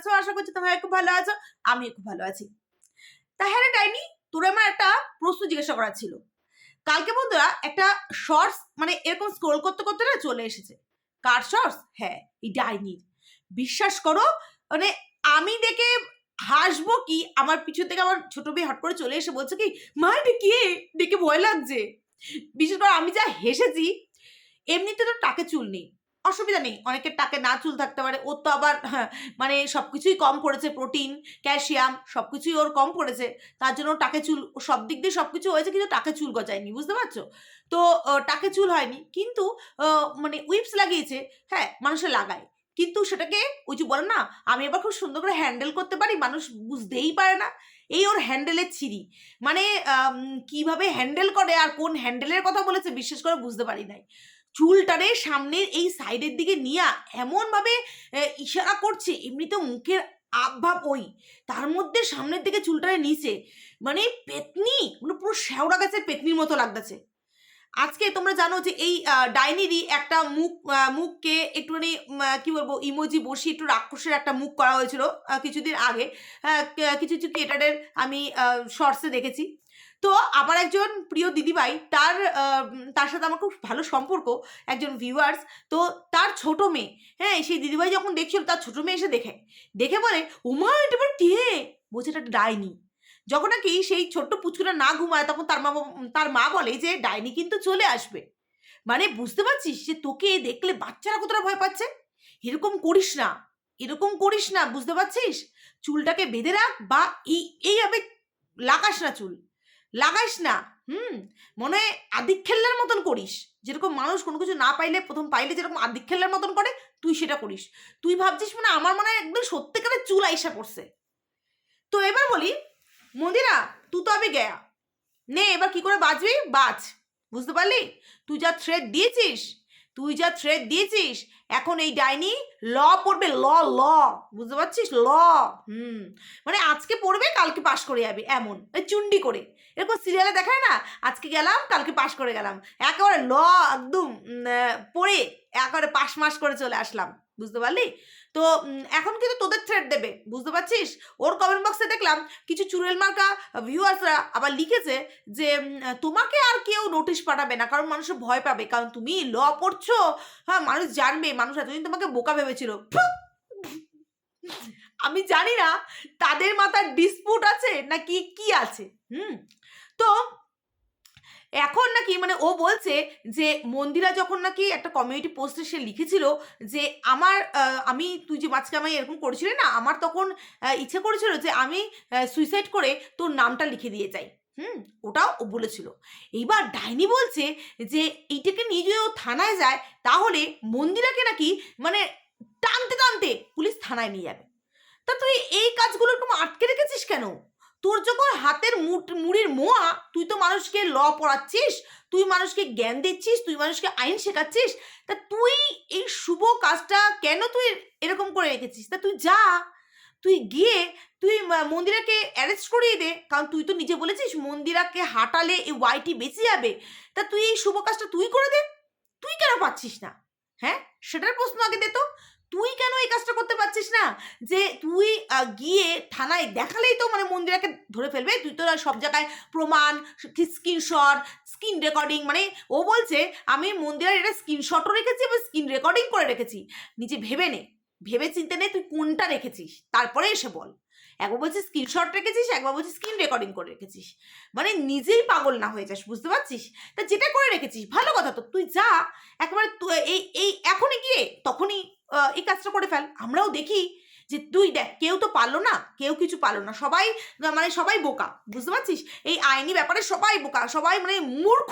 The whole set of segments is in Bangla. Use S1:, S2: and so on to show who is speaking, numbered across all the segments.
S1: আছো? আশা করছি তোমরা খুব ভালো আছো। আমি খুব ভালো আছি। তা হ্যাঁ ডাইনি, তোর আমার একটা প্রশ্ন জিজ্ঞাসা করার ছিল। কালকে বন্ধুরা একটা শর্টস মানে এরকম স্ক্রোল করতে করতে না চলে এসেছে। কার শর্টস হ্যাঁ এই ডাইনির। বিশ্বাস করো মানে আমি দেখে হাসবো কি, আমার পিছন থেকে আমার ছোট মেয়ে হট করে চলে এসে বলছে কি, মা, এটা কে? দেখে ভয় লাগছে। বিশেষ করে আমি যা হেসেছি, এমনিতে তো টাকে চুল নেই। অসুবিধা নেই। অনেকের টাকে না চুল থাকতে পারে। ওর তো আবার হ্যাঁ, মানে সব কিছুই কম পড়েছে। প্রোটিন ক্যালসিয়াম সব কিছুই ওর কম পড়েছে। তার জন্য টাকে চুল সব দিক দিয়ে সব কিছু হয়েছে কিন্তু টাকে চুল গজায়নি বুঝতে পারছ? তো টাকে চুল হয়নি কিন্তু মানে উইপস লাগিয়েছে হ্যাঁ মানুষে লাগায়। কিন্তু সেটাকে ওই যে বলে না আমি এবার খুব সুন্দর করে হ্যান্ডেল করতে পারি মানুষ বুঝতেই পারে না। এই ওর হ্যান্ডেলের ছিরি মানে কীভাবে হ্যান্ডেল করে আর কোন হ্যান্ডেলের কথা বলেছে বিশেষ করে বুঝতে পারি নাই। চুলটারে সামনের এই সাইডের দিকে নিয়ে এমনভাবে ইশারা করছে, এমনিতে মুখের আবভাব ওই। তার মধ্যে সামনের দিকে চুলটারে নিচে। মানে পেতনি মানে পুরো শ্যাওড়া গাছের পেতনির মতো লাগতেছে। আজকে তোমরা জানো যে এই ডাইনিরই একটা মুখ মুখকে একটুখানি কি বলব, ইমোজি বসিয়ে একটু রাক্ষসের একটা মুখ করা হয়েছিল কিছুদিন আগে। কিছু কিছু ক্রিয়েটারের আমি শর্টসে দেখেছি। তো আমার একজন প্রিয় দিদিভাই, তার তার সাথে আমার খুব ভালো সম্পর্ক, একজন ভিউয়ার্স তো তার ছোট মেয়ে হ্যাঁ সেই দিদিভাই যখন দেখছিল, তার ছোট মেয়ে এসে দেখে দেখে বলে, উমা, এটা আবার কে? বলছে, এটা ডাইনি। যখন নাকি সেই ছোট্ট পুচকুটা না ঘুমায়, তখন তার মা তার মা বলে যে, ডাইনি কিন্তু চলে আসবে। মানে বুঝতে পারছিস যে, তোকে দেখলে বাচ্চারা কতটা ভয় পাচ্ছে? এরকম করিস না, এরকম করিস না, বুঝতে পারছিস? চুলটাকে বেঁধে রাখ বা এই, এইভাবে লাগাস না চুল। লাগাইস না। হুম? মনে হয় আদিক খেলনার মতন করিস। যেরকম মানুষ কোনো কিছু না পাইলে, প্রথম পাইলে যেরকম আদিক খেলনার মতন করে, তুই সেটা করিস। তুই ভাবছিস মানে আমার মনে হয় একদম সত্যিকারের চুল আইসা পড়ছে। তো এবার বলি, মন্দিরা, তুই তো আমি গেয়া। নে, এবার কি করে বাঁচবি বাঁচ বুঝতে পারলি? তুই যা থ্রেড দিয়েছিস, তুই যা থ্রেড দিয়েছিস এখন এই ডাইনি ল পড়বে, ল ল। বুঝতে পারছিস? ল। হুম। মানে আজকে পড়বে, কালকে পাশ করে যাবে, এমন। চুন্ডি করে। এরকম সিরিয়ালে দেখায় না? আজকে গেলাম, কালকে পাশ করে গেলাম। একেবারে ল, একদম পড়ে, একেবারে পাশ মাস করে চলে আসলাম। বুঝতে পারলি? তো এখন কিন্তু তোদের থ্রেড দেবে, বুঝতে পারছিস? ওর কমেন্ট বক্সে দেখলাম কিছু চুড়েল মার্কা ভিউয়ার্সরা আবার লিখেছে যে তোমাকে আর কেউ নোটিশ পাঠাবে না, কারণ মানুষ ভয় পাবে, কারণ তুমি ল পড়ছো। হ্যাঁ মানুষ জানবে, মানুষ এতদিন তোমাকে বোকা ভেবেছিল। আমি জানি না, তাদের মাথার ডিসপুট আছে নাকি কি আছে, হুম? তো এখন নাকি মানে ও বলছে যে মন্দিরা যখন নাকি একটা কমিউনিটি পোস্টে সে লিখেছিল যে আমার আমি তুই যে মাঝকে আমায় এরকম করেছিলি না, আমার তখন ইচ্ছে করেছিল যে আমি সুইসাইড করে তোর নামটা লিখে দিয়ে যাই। হুম, ওটাও ও বলেছিল। এইবার ডাইনি বলছে যে এইটাকে নিয়ে যদি ও থানায় যায়, তাহলে মন্দিরাকে নাকি মানে টানতে টানতে পুলিশ থানায় নিয়ে যাবে। তা তুই এই কাজগুলো একটু আটকে রেখেছিস কেন? তোর যখন হাতের মুড়ির মোয়া, তুই তো মানুষকে ল পড়াচ্ছিস, তুই মানুষকে জ্ঞান দিচ্ছিস, তুই মানুষকে আইন শেখাচ্ছিস, তা তুই এই শুভ কাজটা কেন তুই এরকম করে রেখেছিস? তা তুই যা, তুই গিয়ে, তুই মন্দিরাকে অ্যারেস্ট করিয়ে দে, কারণ তুই তো নিজে বলেছিস মন্দিরাকে হাঁটালে এই ওয়াইটি বেঁচে যাবে। তা তুই এই শুভ কাজটা তুই করে দে, তুই কেন পাচ্ছিস না? হ্যাঁ? সেটার প্রশ্ন আগে দে তো। তুই কেন এই কাজটা করতে পারছিস না? যে তুই গিয়ে থানায় দেখালেই তো মানে মন্দিরাকে ধরে ফেলবে। তুই তো সব জায়গায় প্রমাণ স্ক্রিনশট স্ক্রিন রেকর্ডিং মানে ও বলছে, আমি মন্দিরের এটা স্ক্রিনশটও রেখেছি এবং স্ক্রিন রেকর্ডিং করে রেখেছি। নিজে ভেবে নে। ভেবে চিনতে নে তুই কোনটা রেখেছিস। তারপরে এসে বল। একবার বলছিস স্ক্রিনশট রেখেছিস, একবার বলছিস স্ক্রিন রেকর্ডিং করে রেখেছিস। মানে নিজেই পাগল না হয়ে যাস, বুঝতে পারছিস? তা যেটা করে রেখেছিস, ভালো কথা তো। তুই যা, একবারে তু- এই এই, এখনই গিয়ে, তখনই এই কাজটা করে ফেল। আমরাও দেখি যে তুই দেখ, কেউ তো পারল না, কেউ কিছু পারল না। সবাই মানে সবাই বোকা, বুঝতে পারছিস? এই আইনি ব্যাপারে সবাই বোকা, সবাই মানে মূর্খ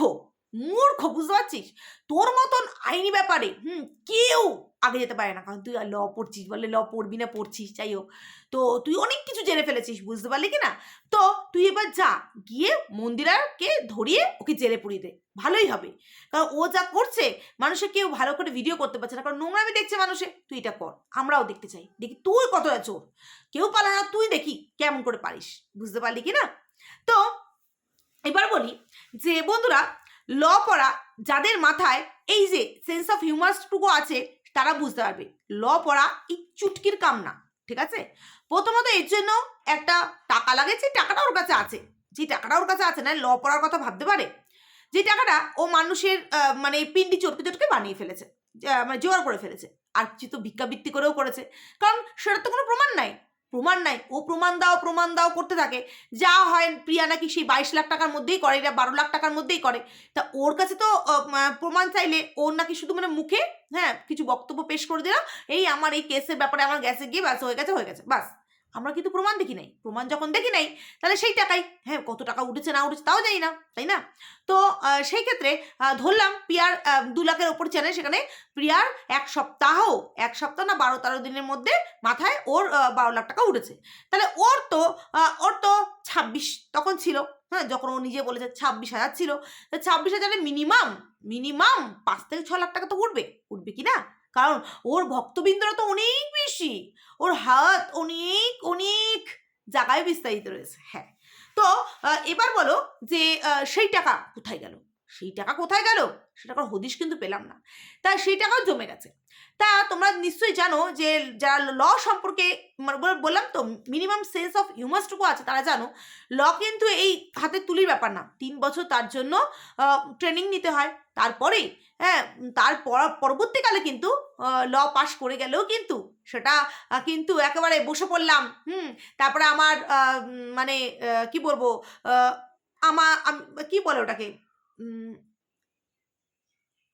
S1: মূর্খ, বুঝতে পারছিস? তোর মতন আইনি ব্যাপারে, হুম, কেউ আগে যেতে পারে না। কারণ তুই ল পড়ছিস, বলে ল পড়বি না, পড়ছিস, যাই হোক। তো তুই অনেক কিছু জেনে ফেলেছিস, বুঝতে পারলি কি না? তো তুই এবার যা, গিয়ে মন্দিরাকে ধরিয়ে ওকে জেলে পুড়িয়ে দে। ভালোই হবে। কারণ ও যা করছে, মানুষে কেউ ভালো করে ভিডিও করতে পারছে না। কারণ নোংরামি দেখছে মানুষে। তুই এটা কর, আমরাও দেখতে চাই। দেখি তুই কতটা চোর। কেউ পারে না, তুই দেখি কেমন করে পারিস। বুঝতে পারলি কি না? তো এবার বলি যে, বন্ধুরা, ল পড়া যাদের মাথায় এই যে সেন্স অফ হিউমারটুকু আছে তারা বুঝতে পারবে। ল পড়া এই চুটকির কাম না, ঠিক আছে? প্রথমত এর জন্য একটা টাকা লাগে, যে টাকাটা ওর কাছে আছে। যে টাকাটা ওর কাছে আছে না ল পড়ার কথা ভাবতে পারে। যে টাকাটা ও মানুষের মানে পিন্ডি চটকে চটকে বানিয়ে ফেলেছে মানে জোগাড় করে ফেলেছে। আর কিছু তো ভিক্ষাবৃত্তি করেও করেছে। কারণ সেটার তো কোনো প্রমাণ নাই। প্রমাণ নাই। ও প্রমাণ দাও প্রমাণ দাও করতে থাকে। যা হয় প্রিয়া নাকি সেই বাইশ লাখ টাকার মধ্যেই করে, এটা বারো লাখ টাকার মধ্যেই করে। তা ওর কাছে তো প্রমাণ চাইলে ওর নাকি শুধু মানে মুখে হ্যাঁ কিছু বক্তব্য পেশ করে দিলাম, এই আমার এই কেসের ব্যাপারে আমার গ্যাসে গিয়ে ব্যাস হয়ে গেছে হয়ে গেছে বাস আমরা কিন্তু প্রমাণ দেখি নাই। প্রমাণ যখন দেখি নাই, তাহলে সেই টাকাই হ্যাঁ কত টাকা উঠেছে, না উঠেছে, তাও জানি না, তাই না? তো সেই ক্ষেত্রে ধরলাম প্রিয়ার দু লাখের ওপর চ্যানেল সেখানে প্রিয়ার এক সপ্তাহ এক সপ্তাহ না বারো তেরো দিনের মধ্যে মাথায় ওর বারো লাখ টাকা উঠেছে। তাহলে ওর তো ওর তো ছাব্বিশ তখন ছিল হ্যাঁ যখন ও নিজে বলেছে ছাব্বিশ হাজার ছিল, তা ছাব্বিশ হাজারে মিনিমাম মিনিমাম পাঁচ থেকে ছ লাখ টাকা তো উঠবে উঠবে কি না? কারণ ওর ভক্তবৃন্দরা তো অনেক বেশি। ওর হাত অনেক অনেক জায়গায় বিস্তারিত রয়েছে। হ্যাঁ তো এবার বলো যে সেই টাকা কোথায় গেল? সেই টাকা কোথায় গেল? সে টাকার হদিশ কিন্তু পেলাম না। তা সেই টাকাও জমে গেছে। তা তোমরা নিশ্চয়ই জানো যে, যারা ল সম্পর্কে মানে বললাম তো, মিনিমাম সেন্স অফ হিউমাসটুকু আছে, তারা জানো, ল কিন্তু এই হাতে তুলির ব্যাপার না। তিন বছর তার জন্য ট্রেনিং নিতে হয়। তারপরেই হ্যাঁ তার পরবর্তীকালে কিন্তু ল পাশ করে গেলেও কিন্তু, সেটা কিন্তু একেবারে বসে পড়লাম, হুম? তারপরে আমার মানে কি বলব আমা কি বলে ওটাকে?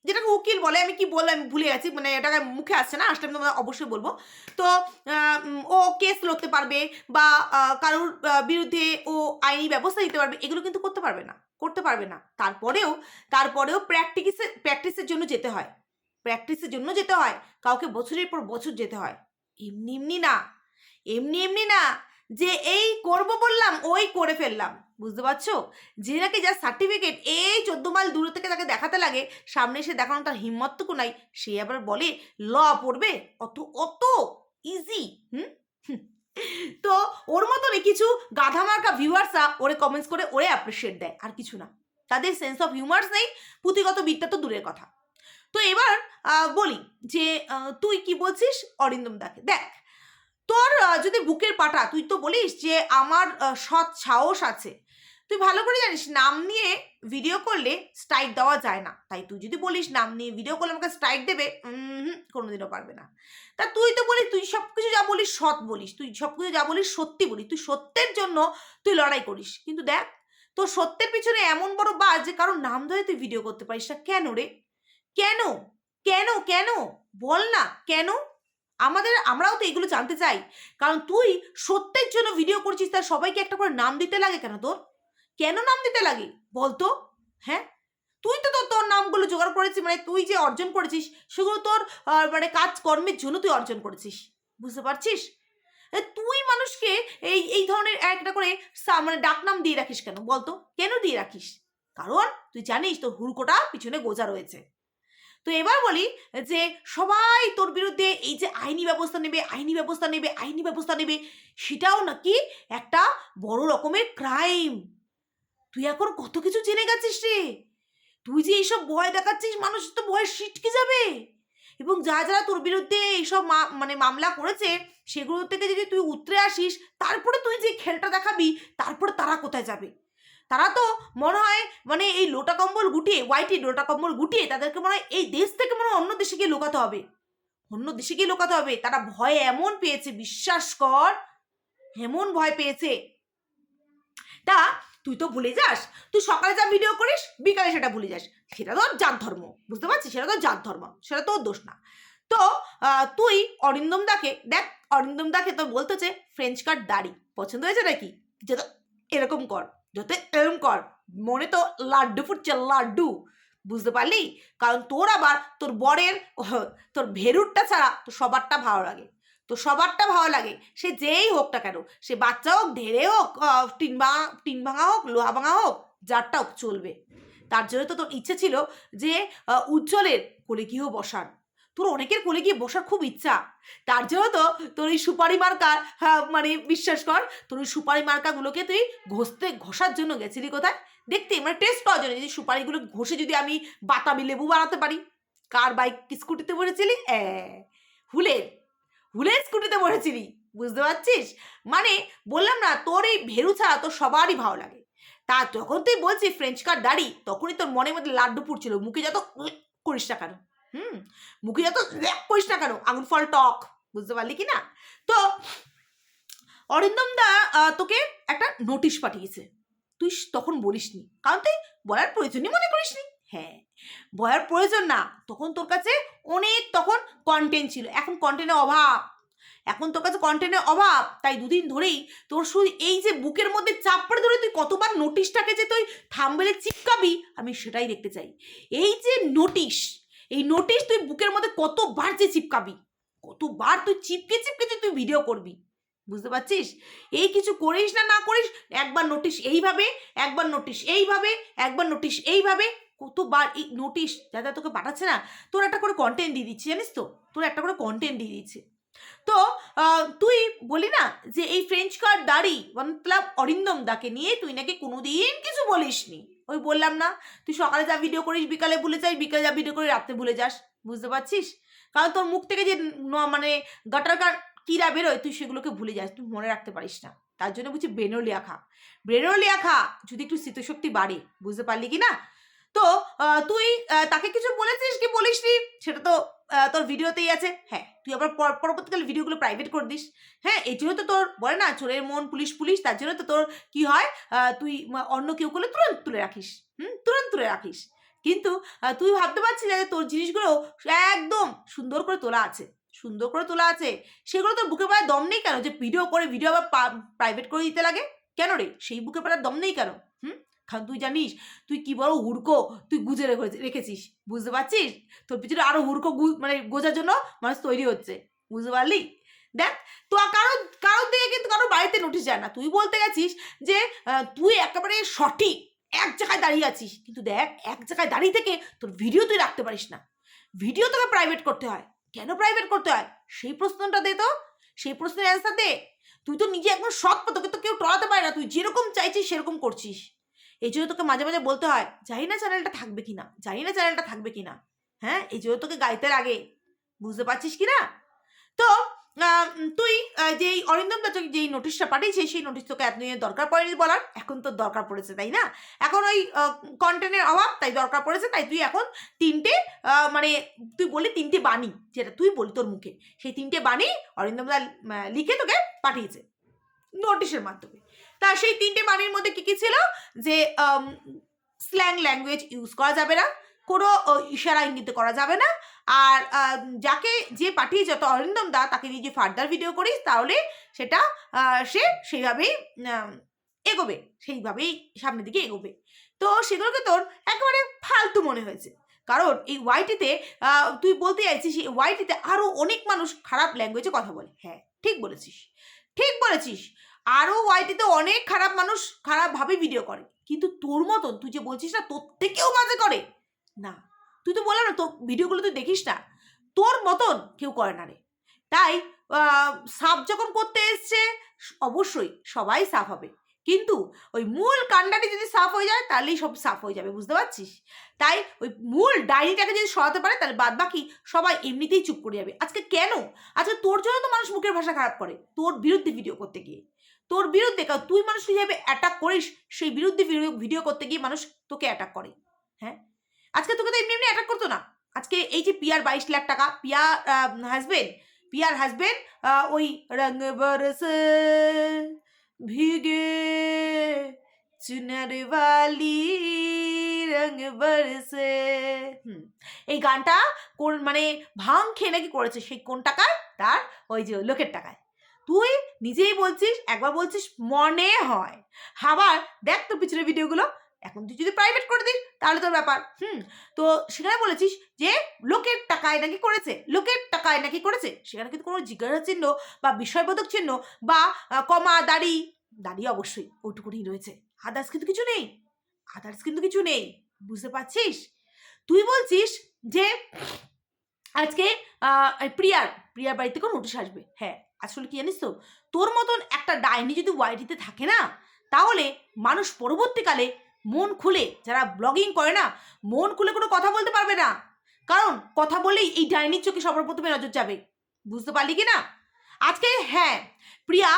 S1: যেটাকে উকিল বলে, আমি কি বললাম ভুলে গেছি মানে এটাকে মুখে আসছে না, আসলে আমি অবশ্যই বলব। তো ও কেস লড়তে পারবে বা কারোর বিরুদ্ধে ও আইনি ব্যবস্থা নিতে পারবে, এগুলো কিন্তু করতে পারবে না, করতে পারবে না। তারপরেও তারপরেও প্র্যাকটিসে প্র্যাকটিসের জন্য যেতে হয়। প্র্যাকটিসের জন্য যেতে হয়, কাউকে বছরের পর বছর যেতে হয়। এমনি এমনি না, এমনি এমনি না, যে এই করব বললাম, ওই করে ফেললাম। বুঝতে পারছ? যে নাকি যার সার্টিফিকেট এই চোদ্দ মাইল দূরে থেকে তাকে দেখাতে লাগে, সামনে এসে দেখানো তার হিম্মতটুকু নাই, সে আবার বলে, ল, পড়বে? অত অত? ইজি হুম। তো ওর মতনই কিছু গাধা মার্কা ভিউয়ার্সরা ওরে কমেন্টস করে ওরে অ্যাপ্রিসিয়েট দেয়, আর কিছু না। তাদের সেন্স অফ হিউমার্স নেই, পুঁথিগত বিদ্যা তো দূরের কথা। তো এবার বলি যে তুই কি বলছিস? অরিন্দম দাকে। দেখ, তোর যদি বুকের পাটা, তুই তো বলিস যে আমার সৎ সাহস আছে। তুই ভালো করে জানিস, নাম নিয়ে ভিডিও করলে স্ট্রাইক দেওয়া যায় না। তাই তুই যদি বলিস নাম নিয়ে ভিডিও করলে আমাকে স্ট্রাইক দেবে কোনোদিনও পারবে না। তা তুই তো বলিস, তুই সব কিছু যা বলিস সৎ বলিস, তুই সব কিছু যা বলিস সত্যি বলিস, তুই সত্যের জন্য তুই লড়াই করিস। কিন্তু দেখ, তোর সত্যের পিছনে এমন বড় বাজ যে কারোর নাম ধরে তুই ভিডিও করতে পারিস না। কেন রে? কেন? কেন? কেন? বল না, কেন? আমাদের, আমরাও তো এগুলো জানতে চাই। কারণ তুই সত্যের জন্য ভিডিও করছিস তার সবাইকে একটা করে নাম দিতে লাগে কেন তোর? কেন নাম দিতে লাগে? বলতো? হ্যাঁ? তুই তো তোর তোর নামগুলো জোগাড় করেছিস মানে তুই যে অর্জন করেছিস, সেগুলো তোর মানে কাজকর্মের জন্য তুই অর্জন করেছিস। বুঝতে পারছিস? তুই মানুষকে এই এই ধরনের একটা করে মানে ডাকনাম দিয়ে রাখিস কেন? বলতো? কেন দিয়ে রাখিস? কারণ তুই জানিস তোর হুড়কোটা পিছনে গোজা রয়েছে। তো এবার বলি যে, সবাই তোর বিরুদ্ধে এই যে আইনি ব্যবস্থা নেবে, আইনি ব্যবস্থা নেবে, আইনি ব্যবস্থা নেবে, সেটাও নাকি একটা বড় রকমের ক্রাইম তুই এখন কত কিছু জেনে গেছিস রে? তুই যে এইসব ভয় দেখাচ্ছিস মানুষ তো ভয় সিটকে যাবে। এবং যা যারা তোর বিরুদ্ধে এইসব মানে মামলা করেছে, সেগুলো থেকে যদি তুই উতরে আসিস, তারপরে তুই যে খেলটা দেখাবি, তারপরে তারা কোথায় যাবে? তারা তো মনে হয় মানে এই লোটা কম্বল গুটিয়ে হোয়াইটি লোটা কম্বল গুটিয়ে তাদেরকে মনে হয় এই দেশ থেকে মনে হয় অন্য দেশে গিয়ে লুকাতে হবে। অন্য দেশে গিয়ে লুকাতে হবে। তারা ভয় এমন পেয়েছে, বিশ্বাস কর, এমন ভয় পেয়েছে। তা তুই তো ভুলে যাস। তুই সকালে যা ভিডিও করিস, বিকালে সেটা ভুলে যাস। সেটা তোর জাত ধর্ম, বুঝতে পারছিস? সেটা তোর জাত ধর্ম, সেটা তোর দোষ না। তো তুই অরিন্দম দাকে, দেখ, অরিন্দম দাকে তো বলতেছে ফ্রেঞ্চ কাট দাড়ি। পছন্দ হয়েছে নাকি? যত এরকম কর, যত এরকম কর। মনে তো লাড্ডু ফুটছে, লাড্ডু। বুঝতে পারলি? কারণ তোর আবার, তোর বরের, তোর ভেরুরটা ছাড়া তোর সবারটা ভালো লাগে। তো সবারটা ভালো লাগে। সে যেই হোক না কেন, সে বাচ্চা হোক ঢেরে হোক টিন ভাঙা টিন ভাঙা হোক, লোহা ভাঙা হোক, যারটা হোক চলবে। তার জন্য তো তোর ইচ্ছে ছিল যে উজ্জ্বলের কোলে গিয়েও বসার। তোর অনেকের কোলে গিয়ে বসার খুব ইচ্ছা। তার জন্য তো তোর এই সুপারি মার্কা মানে বিশ্বাস কর, তোর ওই সুপারি মার্কাগুলোকে তুই ঘষতে, ঘষার জন্য গেছিলি কোথায়? দেখতে মানে টেস্ট পাওয়ার জন্য। যদি সুপারিগুলো ঘষে যদি আমি বাতাবি লেবু বানাতে পারি, কার বাইক স্কুটিতে বসেছিলি? হুলের। হুলের স্কুটিতে বসেছিলি, বুঝতে পারছিস? মানে বললাম না, তোর এই ভেরু ছাড়া তোর সবারই ভালো লাগে। তা যখন তুই বলছিস ফ্রেঞ্চ কার দাড়ি, তখনই তোর মনের মধ্যে লাড্ডু পুড়ছিল মুখে যত করিস না কেন? হুম? মুখে যত করিস না কেন? আঙুল ফল টক, বুঝতে পারলি কি না? তো অরিন্দম দা তোকে একটা নোটিশ পাঠিয়েছে। তুই তখন বলিসনি, কারণ তুই বলার প্রয়োজনই মনে করিসনি। হ্যাঁ বলার প্রয়োজন না। তখন তোর কাছে অনেক তখন কন্টেন্ট ছিল। এখন কন্টেন্টের অভাব। এখন তোর কাছে কন্টেন্টের অভাব। তাই দুদিন ধরেই তোর শুধু এই যে বুকের মধ্যে চাপড়ে ধরে তুই কতবার নোটিশটাকে যে তুই থামবেলে চিপকাবি, আমি সেটাই দেখতে চাই। এই যে নোটিশ এই নোটিশ তুই বুকের মধ্যে কতবার যে চিপকাবি, কতবার তুই চিপকে চিপকে যে তুই ভিডিও করবি, বুঝতে পারছিস? এই কিছু করিস না না করিস, একবার নোটিশ এইভাবে, একবার নোটিশ এইভাবে, একবার নোটিশ এইভাবে কতবার এই নোটিশ দাদা তোকে পাঠাচ্ছে না, তোর একটা করে কন্টেন্ট দিয়ে দিচ্ছি, জানিস তো? তোর একটা করে কন্টেন্ট দিয়ে দিচ্ছে। তো তুই বলি না যে এই ফ্রেঞ্চ কার দাড়ি, মতলব অরিন্দম দাকে নিয়ে তুই নাকি কোনোদিন কিছু বলিসনি। ওই বললাম না, তুই সকালে যা ভিডিও করিস, বিকালে ভুলে যাস, বিকালে যা ভিডিও করিস, রাত্রে ভুলে যাস, বুঝতে পারছিস? কারণ তোর মুখ থেকে যে মানে গাটার গার কিরা বেরোয়, তুই সেগুলোকে ভুলে যাস, তুই মনে রাখতে পারিস না। তার জন্য বলছি ব্রেনোলিয়া খা ব্রেনোলিয়া খা যদি একটু স্মৃতিশক্তি বাড়ে, বুঝতে পারলি কি না? তো তুই তাকে কিছু বলেছিস কি বলিসনি? সেটা তো তোর ভিডিওতেই আছে। হ্যাঁ তুই আবার পর- পরবর্তীকালে ভিডিওগুলো প্রাইভেট করে দিস হ্যাঁ এই জন্য তো তোর, বলে না, চোরের মন পুলিশ পুলিশ, তার জন্য তো তোর কি হয় তুই অন্য কেউ করলে তুরন্ত তুলে রাখিস। হুম, তুরন্ত তুলে রাখিস। কিন্তু তুই ভাবতে পারছিস যে তোর জিনিসগুলো একদম সুন্দর করে তোলা আছে। সুন্দর করে তোলা আছে। সেগুলো তোর বুকে পাড়ার দম নেই কেন? যে ভিডিও করে ভিডিও আবার প্রাইভেট করে দিতে লাগে? কেন রে? সেই বুকে পাড়ার দম নেই কেন? হুম? কারণ তুই জানিস, তুই কি বড় হুড়কো তুই গুজে রেখে, রেখেছিস, বুঝতে পারছিস? তোর পিছনে আরও হুড়কো মানে গোজার জন্য মানুষ তৈরি হচ্ছে, বুঝতে পারলি? দেখ, তো কারও কারোর দিকে কিন্তু কারও বাড়িতে নোটিশ যায় না। তুই বলতে গেছিস যে তুই একেবারে সঠিক, এক জায়গায় দাঁড়িয়ে আছিস, কিন্তু দেখ, এক জায়গায় দাঁড়িয়ে থেকে তোর ভিডিও তুই রাখতে পারিস না। ভিডিও তোকে প্রাইভেট করতে হয়। কেন প্রাইভেট করতে হয়? সেই প্রশ্নটা দে তো, সেই প্রশ্নের অ্যান্সার দে। তুই তো নিজে একদম সৎ তোকে তো কেউ টলাতে পারে না। তুই যেরকম চাইছিস সেরকম করছিস। এই জন্য তোকে মাঝে মাঝে বলতে হয়, জানি না চ্যানেলটা থাকবে কিনা, জানি না চ্যানেলটা থাকবে কিনা। হ্যাঁ এই জন্য তোকে গাইতে লাগে। বুঝতে পারছিস কি না? তো তুই যেই অরিন্দম দা তোকে যেই নোটিশটা পাঠিয়েছে, সেই নোটিশ তোকে এতদিনে দরকার পড়েনি বলার, এখন তোর দরকার পড়েছে, তাই না? এখন ওই কন্টেন্টের অভাব, তাই দরকার পড়েছে, তাই তুই এখন তিনটে মানে তুই বলি তিনটে বাণী, যেটা তুই বলি তোর মুখে। সেই তিনটে বাণী অরিন্দম দা লিখে তোকে পাঠিয়েছে নোটিশের মাধ্যমে। তা সেই তিনটে বাণীর মধ্যে কি কি ছিল? যে স্ল্যাং ল্যাঙ্গুয়েজ ইউজ করা যাবে না, কোনো ইশারা ইঙ্গিত করা যাবে না, আর যাকে যে পাঠিয়ে যত অরিন্দম দা, তাকে নিয়ে যে ফার্দার ভিডিও করিস, তাহলে সেটা সে সেইভাবেই এগোবে, সেইভাবেই সামনের দিকে এগোবে। তো সেগুলোকে তোর একেবারে ফালতু মনে হয়েছে। কারণ এই ওয়াইটিতে তুই বলতে চাইছিস, এই ওয়াইটিতে আরও অনেক মানুষ খারাপ ল্যাঙ্গুয়েজে কথা বলে। হ্যাঁ ঠিক বলেছিস। ঠিক বলেছিস। আরও ওয়াইটিতে অনেক খারাপ মানুষ খারাপভাবে ভিডিও করে। কিন্তু তোর মতন, তুই যে বলছিস না, তোর থেকেও বাজে করে। না, তুই তো বললাম না, তোর ভিডিওগুলো তুই দেখিস না। তোর মতন কেউ করে না রে। তাই সাফ যখন করতে এসছে, অবশ্যই সবাই সাফ হবে। কিন্তু ওই মূল কাণ্ডাটি যদি সাফ হয়ে যায়, তাহলেই সব সাফ হয়ে যাবে, বুঝতে পারছিস? তাই ওই মূল ডায়েরিটাকে যদি সরাতে পারে, তাহলে বাদ বাকি সবাই এমনিতেই চুপ করে যাবে। আজকে কেন? আজকে তোর জন্য তো মানুষ মুখের ভাষা খারাপ করে, তোর বিরুদ্ধে ভিডিও করতে গিয়ে। তোর বিরুদ্ধে কারণ তুই মানুষ হিসেবে অ্যাটাক করিস, সেই বিরুদ্ধে ভিডিও ভিডিও করতে গিয়ে মানুষ তোকে অ্যাটাক করে। হ্যাঁ? আজকে তোকে তো এমনি এমনি অ্যাটাক করতো না। আজকে এই যে পিয়ার বাইশ লাখ টাকা পিয়া হাজবেন্ড পিয়ার হাজবেন্ড ওই রঙ ভিগে চুনার বালি রঙ বরসে। এই গানটা কোন মানে ভাং খেয়ে নাকি করেছে, সেই কোন টাকায়? তার ওই যে লোকের টাকায়। তুই নিজেই বলছিস, একবার বলছিস মনে হয়। আবার দেখ তো পিছনে ভিডিওগুলো এখন তুই যদি প্রাইভেট করে দিস, তাহলে তোর ব্যাপার। হুম, তো সেখানে বলেছিস যে লোকের টাকায় নাকি করেছে, লোকের টাকায় নাকি করেছে। সেখানে কিন্তু কোনো জিজ্ঞাসা চিহ্ন বা বিষয়বোধক চিহ্ন বা কমা, দাড়ি দাড়ি অবশ্যই ওইটুকুনি রয়েছে। আদার্স কিন্তু কিছু নেই। আদার্স কিন্তু কিছু নেই। বুঝতে পারছিস? তুই বলছিস যে আজকে প্রিয়ার প্রিয়ার বাড়িতে কোনো নোটিশ আসবে। হ্যাঁ আসলে কি জানিস তো? তোর মতন একটা ডাইনি যদি ওয়াইটিতে থাকে না, তাহলে মানুষ পরবর্তীকালে মন খুলে, যারা ব্লগিং করে না, মন খুলে কোনো কথা বলতে পারবে না। কারণ কথা বললেই এই ডাইনির চোখে সবার প্রথমে নজর যাবে। বুঝতে পারলি কি না? আজকে হ্যাঁ প্রিয়া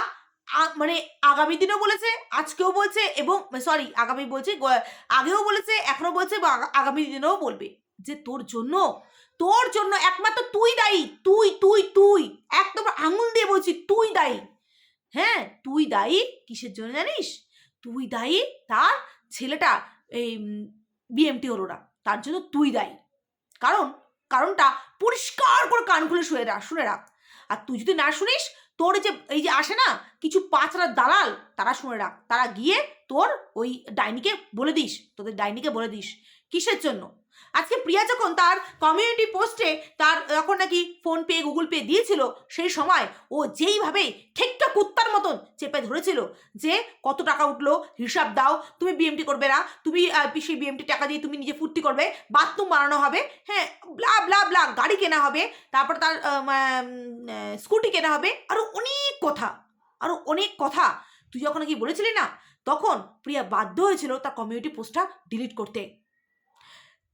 S1: মানে আগামী দিনও বলেছে, আজকেও বলছে এবং সরি আগামী বলছে আগেও বলেছে, এখনও বলছে বা আগামী দিনেও বলবে যে তোর জন্য তোর জন্য একমাত্র তুই দায়ী, তুই তুই তুই। একদম আঙুল দিয়ে বলছি, তুই দায়ী। হ্যাঁ তুই দায়ী কিসের জন্য জানিস? তুই দায়ী তার ছেলেটা, এই বিএমটি হলো না। তার জন্য তুই দায়ী। কারণ, কারণটা পরিষ্কার করে কান খুলে শুয়ে রাখ শুনে রাখ। আর তুই যদি না শুনিস, তোর যে, এই যে আসে না, কিছু পাঁচরা দালাল, তারা শুনে রাখ। তারা গিয়ে তোর ওই ডাইনিকে বলে দিস, তোদের ডাইনিকে বলে দিস। কিসের জন্য? আজকে প্রিয়া যখন তার কমিউনিটি পোস্টে তার যখন নাকি ফোন পে গুগল পে দিয়েছিল, সেই সময় ও যেইভাবে ঠেকটা কুত্তার মতন চেপে ধরেছিল যে, কত টাকা উঠল? হিসাব দাও। তুমি বিএমটি করবে না। তুমি সেই বিএমটি টাকা দিয়ে তুমি নিজে ফুর্তি করবে। বাথরুম বানানো হবে। হ্যাঁ ব্লা ব্লা ব্লা গাড়ি কেনা হবে। তারপর তার স্কুটি কেনা হবে। আরও অনেক কথা। আরও অনেক কথা। তুই যখন নাকি বলেছিলি না তখন প্রিয়া বাধ্য হয়েছিল তার কমিউনিটি পোস্টটা ডিলিট করতে।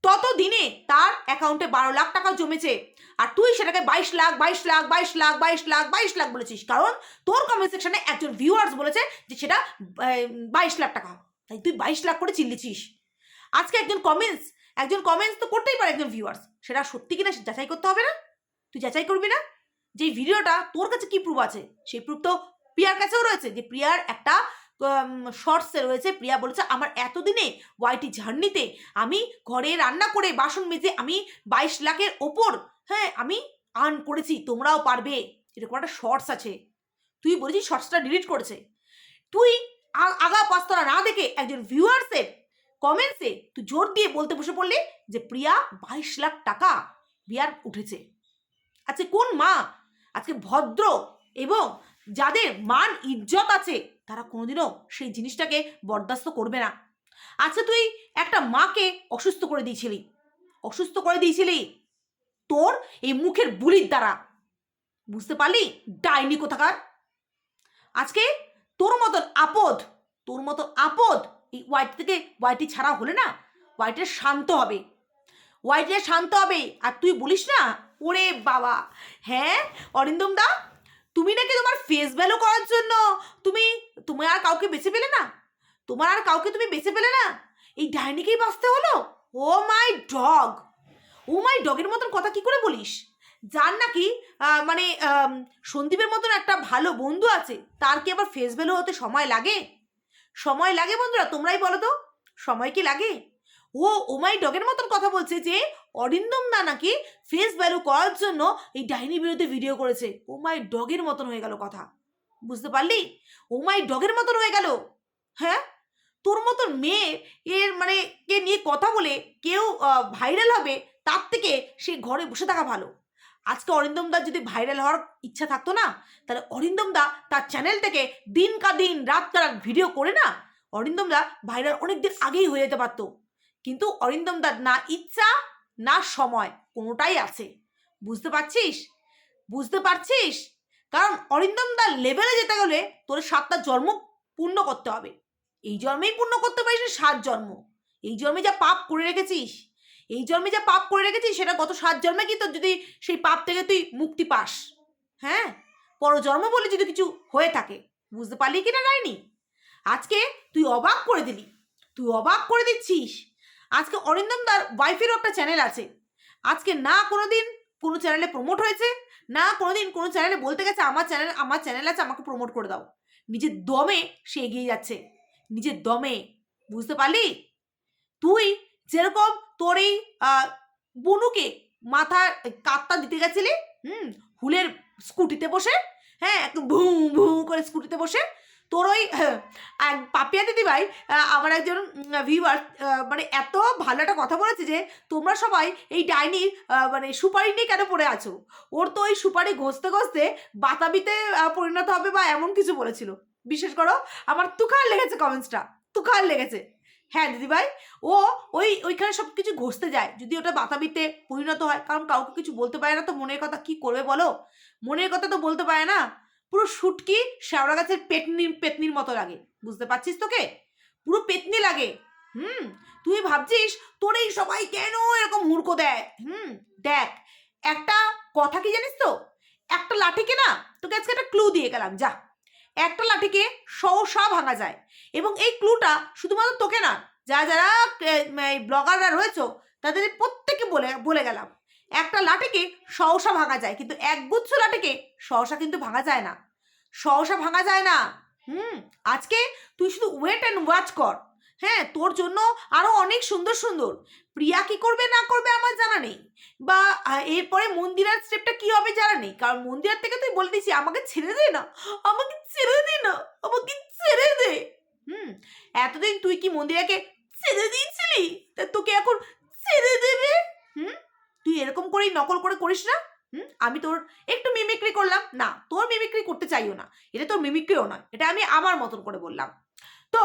S1: তত দিনে তার অ্যাকাউন্টে বারো লাখ টাকা জমেছে। আর তুই সেটাকে বাইশ লাখ বাইশ লাখ বাইশ লাখ বাইশ লাখ বাইশ লাখ বলেছিস। কারণ তোর কমেন্ট সেকশনে একজন ভিউয়ার্স বলেছে যে সেটা বাইশ লাখ টাকা। তাই তুই বাইশ লাখ করে চিল্লিছিস। আজকে একজন কমেন্টস একজন কমেন্টস তো করতেই পারে একজন ভিউয়ার্স সেটা সত্যি কিনা যাচাই করতে হবে না? তুই যাচাই করবি না? যে ভিডিওটা তোর কাছে কি প্রুফ আছে? সেই প্রুফ তো প্রিয়ার কাছেও রয়েছে যে প্রিয়ার একটা শর্টসে রয়েছে। প্রিয়া বলেছে, আমার এতদিনে ওয়াইটি জার্নিতে আমি ঘরে রান্না করে বাসন মেজে আমি বাইশ লাখের ওপর হ্যাঁ আমি আর্ন করেছি, তোমরাও পারবে। এরকম একটা শর্টস আছে। তুই বলেছিস শর্টসটা ডিলিট করেছে। তুই আগা পাস্তরা না দেখে একজন ভিউয়ার্সের কমেন্টসে তুই জোর দিয়ে বলতে বসে পড়লে যে, প্রিয়া, বাইশ লাখ টাকা বিয়ার উঠেছে। আজকে কোন মা? আজকে ভদ্র এবং যাদের মান ইজ্জত আছে তারা কোনোদিনও সেই জিনিসটাকে বরদাস্ত করবে না। আচ্ছা তুই একটা মাকে অসুস্থ করে দিয়েছিলি। অসুস্থ করে দিয়েছিলি? তোর এই মুখের বুলির দ্বারা। বুঝতে পারলি? ডাইনি কোথাকার? আজকে তোর মতন আপদ, তোর মতন আপদ এই ওয়াইটি থেকে ওয়াইটি ছাড়া হলে না ওয়াইটির শান্ত হবে। ওয়াইটিটা শান্ত হবে। আর তুই বলিস না, ওরে বাবা। হ্যাঁ অরিন্দম দা? তুমি নাকি তোমার ফেস ভ্যালু করার জন্য তুমি তুমি আর কাউকে বেছে পেলে না? তোমার আর কাউকে তুমি বেছে পেলে না? এই ডাইনিকেই বাঁচতে হলো? ও মাই ডগ! ও মাই ডগের মতন কথা কি করে বলিস? যার নাকি মানে সন্দীপের মতন একটা ভালো বন্ধু আছে, তার কি আবার ফেস ভ্যালু হতে সময় লাগে? সময় লাগে বন্ধুরা, তোমরাই বলো তো? সময় কি লাগে? ও ও মাই ডগের মতন কথা বলছে যে, অরিন্দম দা নাকি ফেস ভ্যালু করার জন্য এই ডাইনি বিরুদ্ধে ভিডিও করেছে। ও মাই ডগের মতন হয়ে গেল কথা। বুঝতে পারলি? ও মাই ডগের মতন হয়ে গেল। হ্যাঁ? তোর মতন মেয়ে এর মানে কে নিয়ে কথা বলে কেউ ভাইরাল হবে, তার থেকে সে ঘরে বসে থাকা ভালো। আজকে অরিন্দম দা যদি ভাইরাল হওয়ার ইচ্ছা থাকতো না, তাহলে অরিন্দম দা তার চ্যানেল থেকে দিন কা দিন রাত কা রাত ভিডিও করে না, অরিন্দম দা ভাইরাল অনেক দিন আগেই হয়ে যেতে পারতো। কিন্তু অরিন্দম দার না ইচ্ছা, না সময় কোনোটাই আছে। বুঝতে পারছিস? বুঝতে পারছিস? কারণ অরিন্দম দার লেভেলে যেতে গেলে তোর সাতটা জন্ম পূর্ণ করতে হবে। এই জন্মেই পূর্ণ করতে পারিস সাত জন্ম। এই জন্মে যা পাপ করে রেখেছিস, এই জন্মে যা পাপ করে রেখেছিস, সেটা গত সাত জন্মে কি তোর যদি সেই পাপ থেকে তুই মুক্তি পাস? হ্যাঁ? পরজন্ম বলে যদি কিছু হয়ে থাকে, বুঝতে পারলি কি না রাইনি? আজকে তুই অবাক করে দিলি। তুই অবাক করে দিচ্ছিস। আজকে অরিন্দম দার ওয়াইফেরও একটা চ্যানেল আছে। আজকে না কোনো দিন কোনো চ্যানেলে প্রমোট হয়েছে, না কোনো দিন কোনো চ্যানেলে বলতে গেছে, আমার চ্যানেল আমার চ্যানেল আছে, আমাকে প্রমোট করে দাও। নিজের দমে সে এগিয়ে যাচ্ছে। নিজের দমে। বুঝতে পারলি? তুই যেরকম তোর এই বনুকে মাথার কাত্তা দিতে গেছিলি, হুম, হুলের স্কুটিতে বসে হ্যাঁ একদম ভু ভু করে স্কুটিতে বসে তোর ওই পাপিয়া দিদি ভাই আমার একজন ভিউয়ার মানে এত ভালো একটা কথা বলেছে যে, তোমরা সবাই এই ডাইনির মানে সুপারি নিয়ে কেন পড়ে আছো? ওর তো ওই সুপারি ঘষতে ঘষতে বাতাবিতে পরিণত হবে বা এমন কিছু বলেছিল। বিশেষ করো, আমার তুখার লেগেছে কমেন্টসটা তুখার লেগেছে। হ্যাঁ দিদিভাই, ও ওই, ওইখানে সব কিছু ঘষতে যায়, যদি ওটা বাতাবিতে পরিণত হয়, কারণ কাউকে কিছু বলতে পারে না তো মনের কথা কি করবে বলো? মনের কথা তো বলতে পারে না। পুরো শুটকি শ্যাওড়া গাছের পেতনি, পেতনির মতো লাগে। বুঝতে পারছিস তোকে? পুরো পেতনি লাগে। হুম? তুই ভাবছিস তোর এই সবাই কেন এরকম হুড়কো দেয়? হুম? দেখ, একটা কথা কি জানিস তো? একটা লাঠিকে না, তোকে আজকে একটা ক্লু দিয়ে গেলাম, যা। একটা লাঠিকে সহসা ভাঙা যায় এবং এই ক্লুটা শুধুমাত্র তোকে না, যারা যারা ব্লগাররা রয়েছে তাদের প্রত্যেকে বলে বলে গেলাম। একটা লাঠিকে সহসা ভাঙা যায়, কিন্তু একগুচ্ছ লাঠিকে সহসা কিন্তু ভাঙা যায় না। সহসা ভাঙা যায় না। হুম, আজকে তুই শুধু ওয়েট অ্যান্ড ওয়াচ কর। হ্যাঁ তোর জন্য আরও অনেক সুন্দর সুন্দর। প্রিয়া কি করবে, না করবে আমার জানা নেই। বা এরপরে মন্দিরার স্টেপটা কি হবে জানা নেই। কারণ মন্দিরার থেকে তুই বলে দিয়েছি, আমাকে ছেড়ে দে না। আমাকে ছেড়ে দে না। আমাকে ছেড়ে দে। হুম, এতদিন তুই কি মন্দিরাকে ছেড়ে দিয়েছিলি? তা তোকে এখন ছেড়ে দেবে? হুম? তুই এরকম করেই নকল করে করিস না? হুম? আমি তোর একটু মিমিক্রি করলাম। না তোর মিমিক্রি করতে চাইও না। এটা তোর মিমিক্রিও নয়। এটা আমি আমার মতন করে বললাম। তো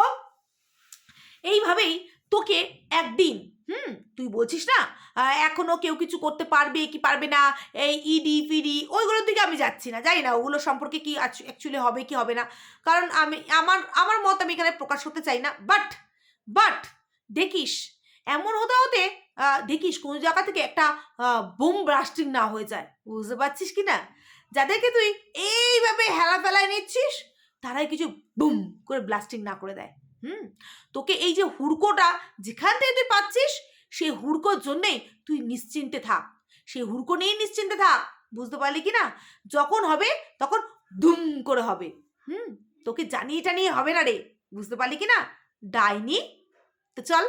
S1: এইভাবেই তোকে একদিন হুম? তুই বলছিস না আহ, এখনও কেউ কিছু করতে পারবে কি পারবে না এই ইডি ফিডি ওইগুলোর দিকে আমি যাচ্ছি না। জানি না ওগুলো সম্পর্কে কি অ্যাকচুয়ালি হবে কি হবে না। কারণ আমি আমার আমার মত আমি এখানে প্রকাশ করতে চাই না। বাট বাট দেখিস এমন হতে হতে দেখিস কোনো জায়গা থেকে একটা বোম ব্লাস্টিং না হয়ে যায়। বুঝতে পারছিস কি না? যাদেরকে তুই এইভাবে হেলা ফেলায় নিচ্ছিস, তারাই কিছু বুম করে ব্লাস্টিং না করে দেয়। হুম? তোকে এই যে হুড়কোটা যেখান থেকে তুই পাচ্ছিস, সেই হুড়কোর জন্যেই তুই নিশ্চিন্তে থাক। সেই হুড়কো নিয়েই নিশ্চিন্তে থাক। বুঝতে পারলি কি না? যখন হবে, তখন দুম করে হবে। হুম? তোকে জানিয়ে টানিয়ে হবে না রে। বুঝতে পারলি কি না? ডাইনি? তো চল।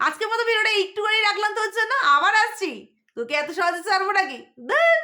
S1: আজকের মতো ভিডিওটা একটুখানি রাখলাম তোর জন্য, আবার আসছি তোকে এত সহজে ছাড়বো নাকি ধুর।